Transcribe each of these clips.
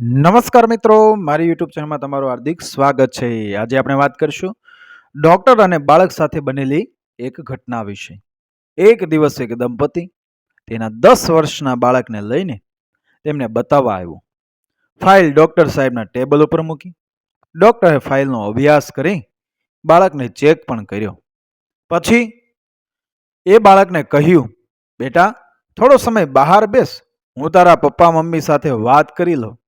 નમસ્કાર મિત્રો, મારી યુટ્યુબ ચેનલમાં તમારું હાર્દિક સ્વાગત છે. આજે આપણે વાત કરીશું ડૉક્ટર અને બાળક સાથે બનેલી એક ઘટના વિશે. એક દિવસ એક દંપતી તેના દસ વર્ષના બાળકને લઈને તેમને બતાવવા આવ્યું. ફાઇલ ડોક્ટર સાહેબના ટેબલ ઉપર મૂકી. ડૉક્ટરે ફાઇલનો અભ્યાસ કરી બાળકને ચેક પણ કર્યો. પછી એ બાળકને કહ્યું, બેટા, થોડો સમય બહાર બેસ. હું તારા પપ્પા મમ્મી સાથે વાત કરી લઉં.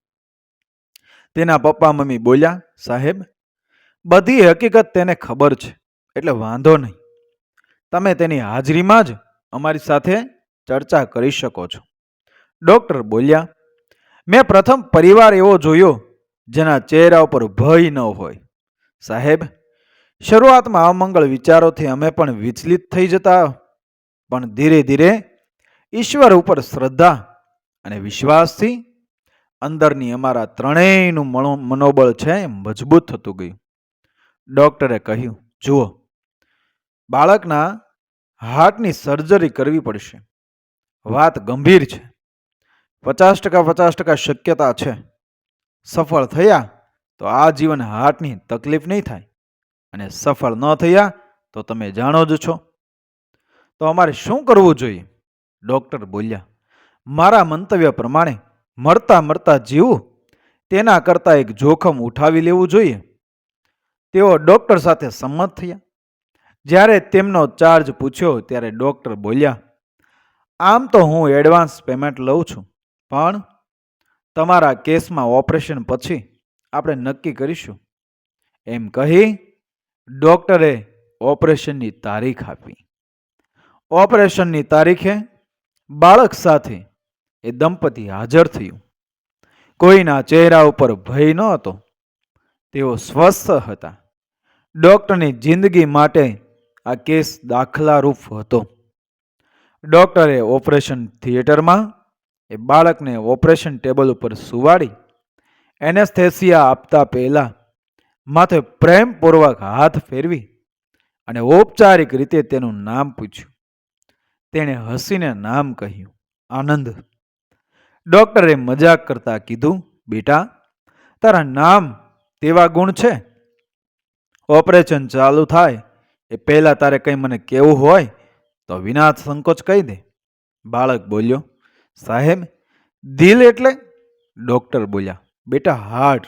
તેના પપ્પા મમ્મી બોલ્યા, સાહેબ, બધી હકીકત તેને ખબર છે, એટલે વાંધો નહીં. તમે તેની હાજરીમાં જ અમારી સાથે ચર્ચા કરી શકો છો. ડૉક્ટર બોલ્યા, મેં પ્રથમ પરિવાર એવો જોયો જેના ચહેરા ઉપર ભય ન હોય. સાહેબ, શરૂઆતમાં અમંગળ વિચારોથી અમે પણ વિચલિત થઈ જતા, પણ ધીરે ધીરે ઈશ્વર ઉપર શ્રદ્ધા અને વિશ્વાસથી અંદરની અમારા ત્રણેયનું મનો મનોબળ છે એ મજબૂત થતું ગયું. ડૉક્ટરે કહ્યું, જુઓ, બાળકના હાર્ટની સર્જરી કરવી પડશે. વાત ગંભીર છે. પચાસ ટકા પચાસ ટકા શક્યતા છે. સફળ થયા તો આ જીવન હાર્ટની તકલીફ નહીં થાય. અને સફળ ન થયા તો તમે જાણો જ છો. તો અમારે શું કરવું જોઈએ? ડૉક્ટર બોલ્યા, મારા મંતવ્ય પ્રમાણે મરતા મરતા જીવવું તેના કરતાં એક જોખમ ઉઠાવી લેવું જોઈએ. તેઓ ડૉક્ટર સાથે સંમત થયા. જ્યારે તેમનો ચાર્જ પૂછ્યો ત્યારે ડૉક્ટર બોલ્યા, આમ તો હું એડવાન્સ પેમેન્ટ લઉં છું, પણ તમારા કેસમાં ઓપરેશન પછી આપણે નક્કી કરીશું. એમ કહી ડૉક્ટરે ઓપરેશનની તારીખ આપી. ઓપરેશનની તારીખે બાળક સાથે એ દંપતી હાજર થયું. કોઈના ચહેરા ઉપર ભય ન હતો. તેઓ સ્વસ્થ હતા. ડૉક્ટરની જિંદગી માટે આ કેસ દાખલારૂપ હતો. ડૉક્ટરે ઓપરેશન થિયેટરમાં, એ બાળકને ઓપરેશન ટેબલ ઉપર સુવાડી, એનેસ્થેસિયા આપતા પહેલા માથે પ્રેમપૂર્વક હાથ ફેરવી અને ઔપચારિક રીતે તેનું નામ પૂછ્યું. તેણે હસીને નામ કહ્યું, આનંદ. ડૉક્ટરે મજાક કરતા કીધું, બેટા, તારા નામ તેવા ગુણ છે? ઓપરેશન ચાલુ થાય, એ પહેલાં તારે કંઈ મને કહેવું હોય, તો વિના સંકોચ કહી દે. બાળક બોલ્યો, સાહેબ, દિલ એટલે? ડૉક્ટર બોલ્યા, બેટા, હાર્ટ.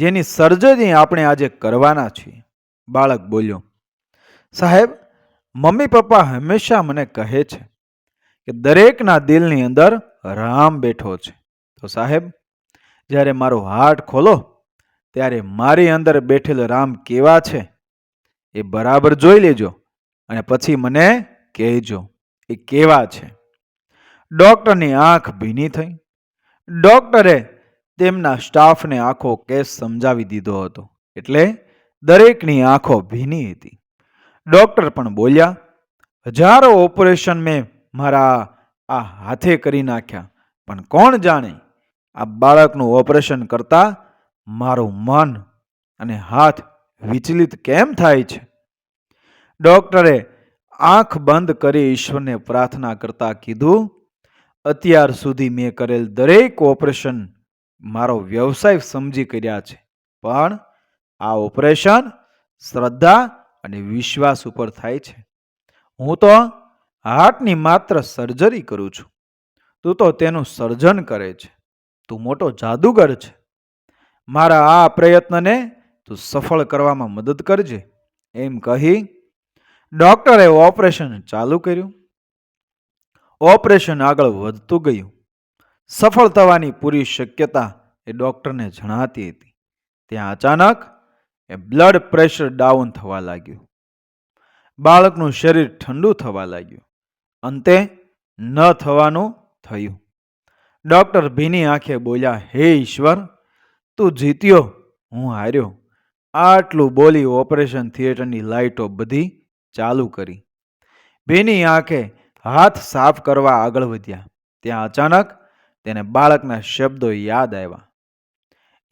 જેની સર્જરી આપણે આજે કરવાના છીએ. બાળક બોલ્યો, સાહેબ, મમ્મી પપ્પા હંમેશા મને કહે છે કે દરેકના દિલની અંદર રામ બેઠો છે. તો સાહેબ, જ્યારે મારો હાર્ટ ખોલો, ત્યારે મારી અંદર બેઠેલ રામ કેવા છે એ બરાબર જોઈ લેજો અને પછી મને કહેજો એ કેવા છે. ડૉક્ટરની આંખ ભીની થઈ. ડૉક્ટરે તેમના સ્ટાફને આખો કેસ સમજાવી દીધો હતો. એટલે દરેકની આંખો ભીની હતી. ડૉક્ટર પણ બોલ્યા, હજારો ઓપરેશન મેં મારા આ હાથે કરી નાખ્યા. પણ કોણ જાણે આ બાળકનું ઓપરેશન કરતા મારું મન અને હાથ વિચલિત કેમ થાય છે? ડૉક્ટરે આંખ બંધ કરી ઈશ્વરને પ્રાર્થના કરતા કીધું, અત્યાર સુધી મેં કરેલ દરેક ઓપરેશન મારો વ્યવસાય સમજી કર્યા છે, પણ આ ઓપરેશન શ્રદ્ધા અને વિશ્વાસ ઉપર થાય છે. હું તો હાર્ટની માત્ર સર્જરી કરું છું. તું તો તેનું સર્જન કરે છે. તું મોટો જાદુગર છે. મારા આ પ્રયત્નને તું સફળ કરવામાં મદદ કરજે. એમ કહી ડૉક્ટરે ઓપરેશન ચાલુ કર્યું. ઓપરેશન આગળ વધતું ગયું. સફળ થવાની પૂરી શક્યતા એ ડૉક્ટરને જણાતી હતી. ત્યાં અચાનક એ બ્લડ પ્રેશર ડાઉન થવા લાગ્યું. બાળકનું શરીર ઠંડુ થવા લાગ્યું. અંતે ન થવાનું થયું. ડૉક્ટર ભીની આંખે બોલ્યા, હે ઈશ્વર, તું જીત્યો, હું હાર્યો. આટલું બોલી ઓપરેશન થિયેટરની લાઇટો બધી ચાલુ કરી. ભીની આંખે હાથ સાફ કરવા આગળ વધ્યા. ત્યાં અચાનક તેને બાળકના શબ્દો યાદ આવ્યા.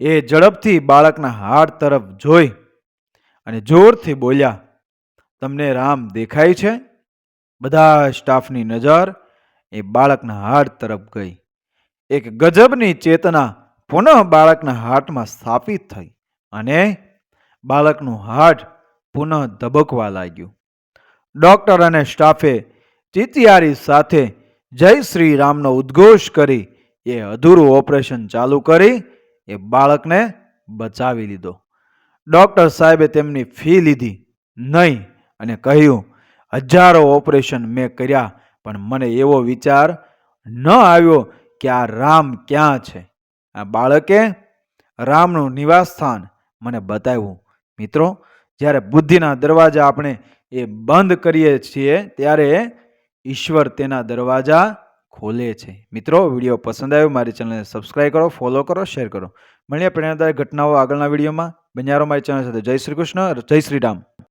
એ ઝડપથી બાળકના હાડ તરફ જોઈ અને જોરથી બોલ્યા, તમને રામ દેખાય છે? બધા સ્ટાફની નજર એ બાળકના હાર્ટ તરફ ગઈ. એક ગજબની ચેતના પુનઃ બાળકના હાર્ટમાં સ્થાપિત થઈ અને બાળકનું હાર્ટ પુનઃ ધબકવા લાગ્યું. ડૉક્ટર અને સ્ટાફે ચિતિયારી સાથે જય શ્રી રામનો ઉદ્ઘોષ કરી એ અધૂરું ઓપરેશન ચાલુ કરી એ બાળકને બચાવી લીધો. ડૉક્ટર સાહેબે તેમની ફી લીધી નહીં અને કહ્યું હજારો ઓપરેશન મેં કર્યા, પણ મને એવો વિચાર ન આવ્યો કે આ રામ ક્યાં છે. આ બાળકે રામનું નિવાસસ્થાન મને બતાવ્યું. મિત્રો, જ્યારે બુદ્ધિના દરવાજા આપણે એ બંધ કરીએ છીએ, ત્યારે ઈશ્વર તેના દરવાજા ખોલે છે. મિત્રો, વીડિયો પસંદ આવ્યો, મારી ચેનલને સબસ્ક્રાઈબ કરો ફોલો કરો શેર કરો. મળીએ પ્રેરણાદાયક ઘટનાઓ આગળના વિડીયોમાં. બન્યારો મારી ચેનલ સાથે. જય શ્રી કૃષ્ણ, જય શ્રી રામ.